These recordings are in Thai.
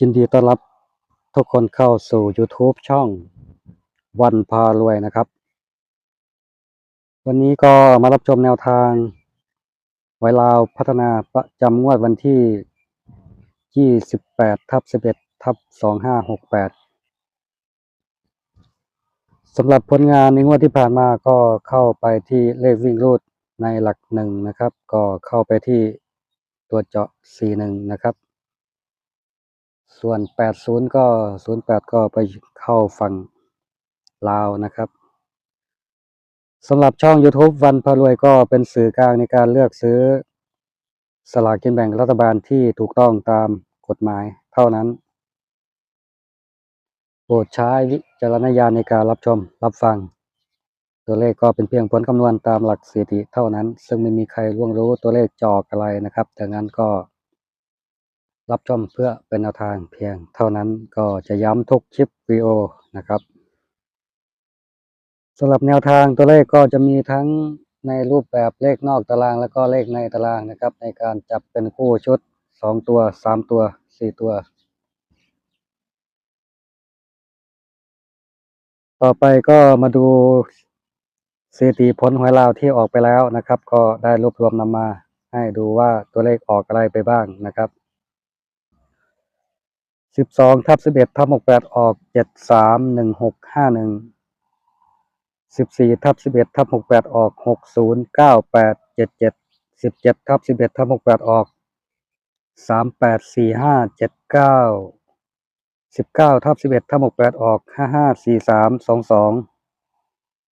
ยินดีต้อนรับทุกคนเข้าสู่ YouTube ช่องวันพารวยนะครับ วันนี้ก็มารับชมแนวทาง ไวลาวพัฒนาประจำงวดวันที่ 28ทับ11ทับ2568สำหรับผลงานในงวดที่ผ่านมาก็เข้าไปที่เลขวิ่งรูดในหลักหนึ่งนะครับ ก็เข้าไปที่ตัวเจาะ 41 นะครับ ส่วน 80 ก็ 08 ก็ไปเข้าฝั่งลาวนะครับสำหรับช่อง YouTube วันพารวยก็เป็นสื่อกลางในการเลือกซื้อ สลากกินแบ่งรัฐบาลที่ถูกต้องตามกฎหมายเท่านั้น โปรดใช้วิจารณญาณในการรับชมรับฟัง ตัวเลขก็เป็นเพียงผลคำนวณตามหลักสถิติเท่านั้น ซึ่งไม่มีใครล่วงรู้ตัวเลขจอกอะไรนะครับดังนั้นก็ รับชมเพื่อเป็นแนวทางเพียงเท่านั้นก็จะย้ำทุกคลิปวิดีโอนะครับสำหรับแนวทางตัวเลขก็จะมีทั้งในรูปแบบเลขนอกตาราง แล้วก็เลขในตารางนะครับ ในการจับเป็นคู่ชุดสองตัวสามตัวสี่ตัว ต่อไปก็มาดูสถิติผลหวยลาวที่ออกไปแล้วนะครับ ก็ได้รวบรวมนำมาให้ดูว่าตัวเลขออกอะไรไปบ้างนะครับ สิบสองทับสิบเอ็ดทับหกแปดออกเจ็ดสามหนึ่งหกห้าหนึ่งสิบสี่ทับสิบเอ็ดทับหกแปดออกหกศูนย์เก้าแปดเจ็ดเจ็ดสิบเจ็ดทับสิบเอ็ดทับหกแปดออกสามแปดสี่ห้าเจ็ดเก้าสิบเก้าทับสิบเอ็ดทับหกแปดออกห้าห้าสี่สามสองสอง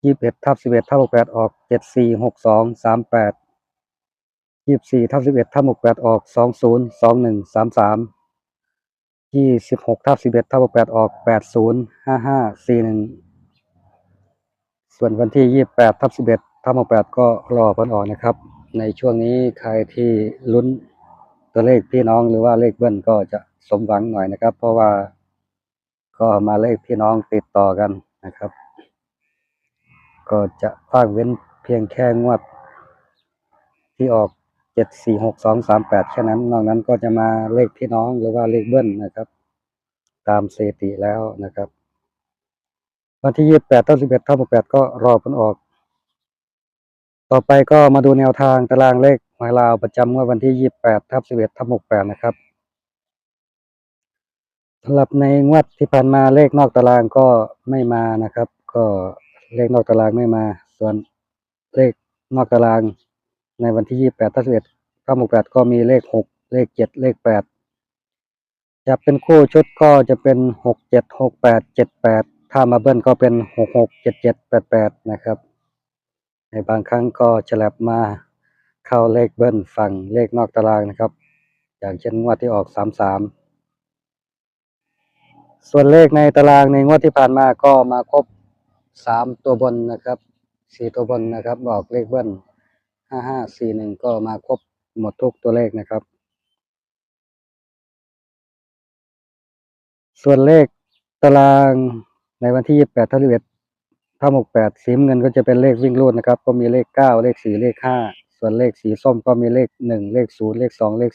ยี่สิบเอ็ดทับสิบเอ็ดทับหกแปดออกเจ็ดสี่หกสองสามแปดยี่สิบสี่ทับสิบเอ็ดทับหกแปดออกสองศูนย์สองหนึ่งสามสาม ยี่สิบหกทับสิบเอ็ดทับแปดออกแปดศูนย์ห้าห้าสี่หนึ่งส่วนวันที่ยี่แปดทับสิบเอ็ดทับแปดก็รอผลออกนะครับ ในช่วงนี้ใครที่ลุ้นตัวเลขพี่น้องหรือว่าเลขเบิ้ลก็จะสมหวังหน่อยนะครับ เพราะว่าก็มาเลขพี่น้องติดต่อกันนะครับ ก็จะพากเว้นเพียงแค่งวดที่ออก จ็ดสี่หกสองสามแปดแค่นั้น นอกนั้นก็จะมาเลขพี่น้องหรือว่าเลขเบิ้ลนะครับ ตามสถิติแล้วนะครับ วันที่ยี่สิบแปดต้นสิบเอ็ดทับแปดก็รอผลออก ต่อไปก็มาดูแนวทางตารางเลขหวยลาวประจำวดวันที่ยี่สิบแปดทับสิบเอ็ดทับหกแปดนะครับสำหรับในงวดที่ผ่านมาเลขนอกตารางก็ไม่มานะครับ ก็เลขนอกตารางไม่มา ส่วนเลขนอกตาราง ในวันที่ยี่แปดทับสิบเอ็ดทับหกแปดก็มีเลขหกเลขเจ็ดเลขแปดจะเป็นคู่ชุดก็จะเป็นหกเจ็ดหกแปดเจ็ดแปดถ้ามาเบิ้ลก็เป็นหกหกเจ็ดเจ็ดแปดแปดนะครับ ในบางครั้งก็ฉลับมาเข้าเลขเบิ้ลฝั่งเลขนอกตารางนะครับ อย่างเช่นงวดที่ออกสามสามส่วนเลขในตารางในงวดที่ผ่านมาก็มาครบสามตัวบนนะครับสี่ตัวบนนะครับบอกเลขเบิ้ล ห้าห้าสี่หนึ่งก็มาครบหมดทุกตัวเลขนะครับ ส่วนเลขตารางในวันที่28ทับ11ถ้า68สีน้ำเงินก็จะเป็นเลขวิ่งรูดนะครับ ก็มีเลข9เลข4เลข5ส่วนเลขสีส้มก็มีเลข1เลข0เลข2เลข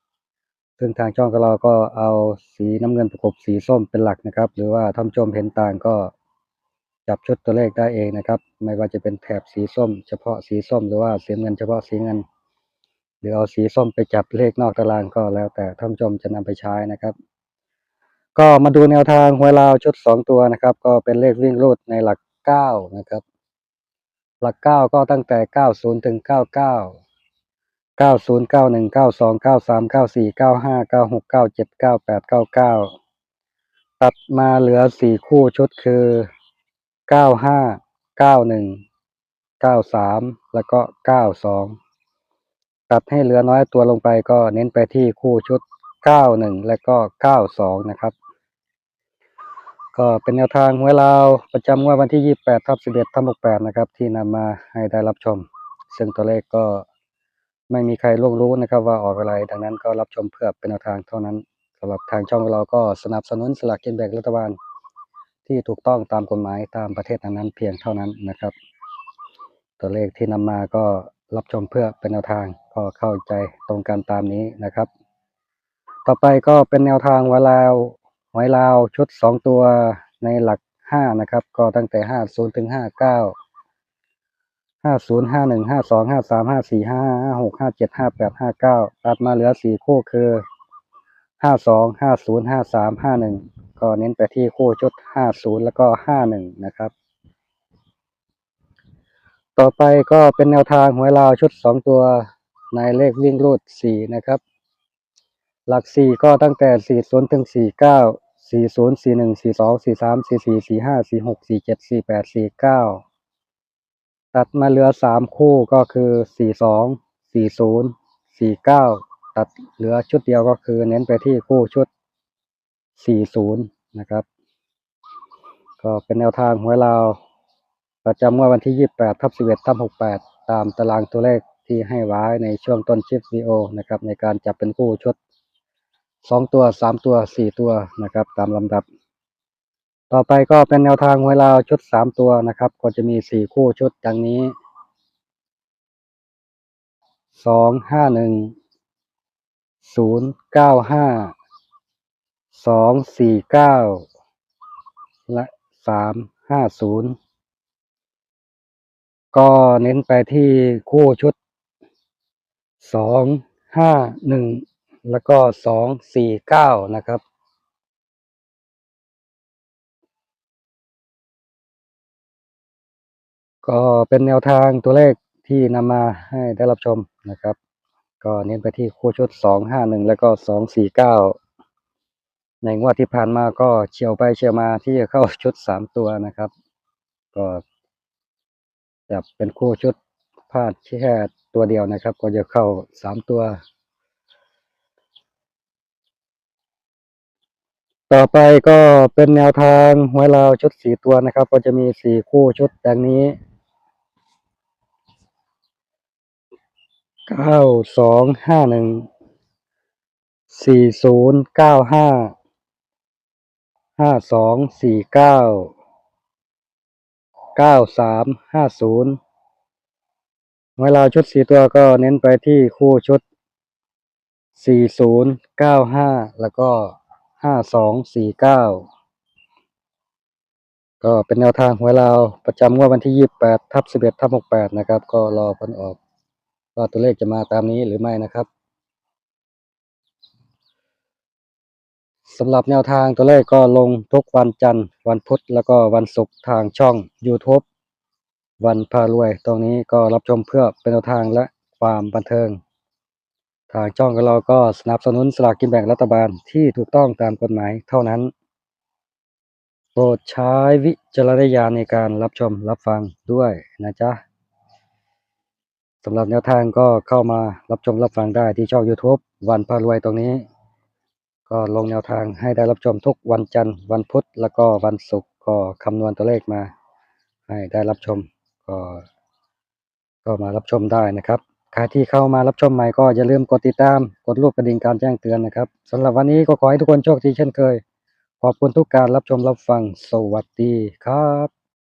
3ซึ่งทางช่องของเราก็เอาสีน้ำเงินประกบสีส้มเป็นหลักนะครับ หรือว่าท่านชมเห็นต่างก็ จับชุดตัวเลขได้เองนะครับ ไม่ว่าจะเป็นแถบสีส้ม เฉพาะสีส้มหรือว่าสีเงินเฉพาะสีเงิน หรือเอาสีส้มไปจับเลขนอกตารางก็แล้วแต่ท่านผู้ชมจะนำไปใช้นะครับ ก็มาดูแนวทางหวยลาวชุดสองตัวนะครับ ก็เป็นเลขวิ่งรูดในหลักเก้านะครับ หลักเก้าก็ตั้งแต่เก้าศูนย์ถึงเก้าเก้าเก้าศูนย์เก้าหนึ่งเก้าสองเก้าสามเก้าสี่เก้าห้าเก้าหกเก้าเจ็ดเก้าแปดเก้าเก้าตัดมาเหลือสี่คู่ชุดคือ เก้าห้าเก้าหนึ่งเก้าสามแล้วก็เก้าสองตัดให้เหลือน้อยตัวลงไปก็เน้นไปที่คู่ชุดเก้าหนึ่งและก็เก้าสองนะครับ ก็เป็นแนวทางหวยลาวประจำงวดวันที่28ทับ11ทับ68นะครับ ที่นำมาให้ได้รับชม ซึ่งตัวเลขก็ไม่มีใครล่วงรู้นะครับว่าออกอะไร ดังนั้นก็รับชมเพื่อเป็นแนวทางเท่านั้นสำหรับทางช่องของเราก็สนับสนุนสลากกินแบ่งรัฐบาล ที่ถูกต้องตามกฎหมายตามประเทศนั้นเพียงเท่านั้นนะครับ ตัวเลขที่นำมาก็รับชมเพื่อเป็นแนวทางพอเข้าใจตรงกันตามนี้นะครับ ต่อไปก็เป็นแนวทางวลาวหอยลาวชุด 2 ตัวในหลัก 5 นะครับ ก็ตั้งแต่ 50ถึง59 50 51 52 53 54 55 56 57 58 59 ตัดมาเหลือ 4 คู่คือ 52 50 53 51 ก็เน้นไปที่คู่ชุดห้าศูนย์แล้วก็ห้าหนึ่งนะครับ ต่อไปก็เป็นแนวทางหวยลาวชุดสองตัวในเลขวิ่งรูดสี่นะครับ หลักสี่ก็ตั้งแต่สี่ศูนย์ถึงสี่เก้าสี่ศูนย์สี่หนึ่งสี่สองสี่สามสี่สี่สี่ห้าสี่หกสี่เจ็ดสี่แปดสี่เก้าตัดมาเหลือสามคู่ก็คือสี่สองสี่ศูนย์สี่เก้าตัดเหลือชุดเดียวก็คือเน้นไปที่คู่ชุด สี่ศูนย์นะครับ ก็เป็นแนวทางหวยลาว ประจำงวดวันที่ 28ทับ11ทับ68 ตามตารางตัวเลขที่ให้ไว้ในช่วงต้นคลิปวีโอนะครับ ในการจับเป็นคู่ชุด 2 ตัว 3 ตัว 4 ตัวนะครับ ตามลำดับ ต่อไปก็เป็นแนวทางหวยลาวชุด 3 ตัวนะครับ ก็จะมี 4 คู่ชุดดังนี้2 5 1 0 9 5 2 4 9และ3 5 0ก็เน้นไปที่คู่ชุดสองห้าหนึ่งแล้วก็สองสี่เก้านะครับ ก็เป็นแนวทางตัวเลขที่นำมาให้ได้รับชมนะครับ ก็เน้นไปที่คู่ชุดสองห้าหนึ่งแล้วก็สองสี่เก้า ในงวดที่ผ่านมาก็เฉียวไปเฉียวมาที่จะเข้าชุดสามตัวนะครับ ก็จะเป็นคู่ชุดพลาดแค่ตัวเดียวนะครับ ก็จะเข้าสามตัว ต่อไปก็เป็นแนวทางหวยลาวชุดสี่ตัวนะครับ ก็จะมีสี่คู่ชุดดังนี้เก้าสองห้าหนึ่งสี่ศูนย์เก้าห้า ห้าสองสี่เก้าเก้าสามห้าศูนย์หวยลาวชุดสี่ตัวก็เน้นไปที่คู่ชุดสี่ศูนย์เก้าห้าแล้วก็ห้าสองสี่เก้าก็เป็นแนวทางหวยลาวประจำงวดวันที่28ทับ11ทับ68นะครับ ก็รอผลออกว่าตัวเลขจะมาตามนี้หรือไม่นะครับ สำหรับแนวทางตัวเลขก็ลงทุกวันจันทร์ วันพุธแล้วก็วันศุกร์ทางช่อง YouTube วันพารวย ตรงนี้ก็รับชมเพื่อเป็นแนวทางและความบันเทิง ทางช่องของเราก็สนับสนุนสลากกินแบ่งรัฐบาลที่ถูกต้องตามกฎหมายเท่านั้น โปรดใช้วิจารณญาณในการรับชมรับฟังด้วยนะจ๊ะสำหรับแนวทางก็เข้ามารับชมรับฟังได้ที่ช่อง YouTube วันพารวยตรงนี้ ก็ลงแนวทางให้ได้รับชมทุกวันจันทร์วันพุธแล้วก็วันศุกร์ก็คำนวณตัวเลขมา ให้ได้รับชมก็ก็มารับชมได้นะครับใครที่เข้ามารับชมใหม่ก็อย่าลืมกดติดตาม กดรูปกระดิ่งการแจ้งเตือนนะครับสำหรับวันนี้ก็ขอให้ทุกคนโชคดีเช่นเคย ขอบคุณทุกการรับชมรับฟัง สวัสดีครับ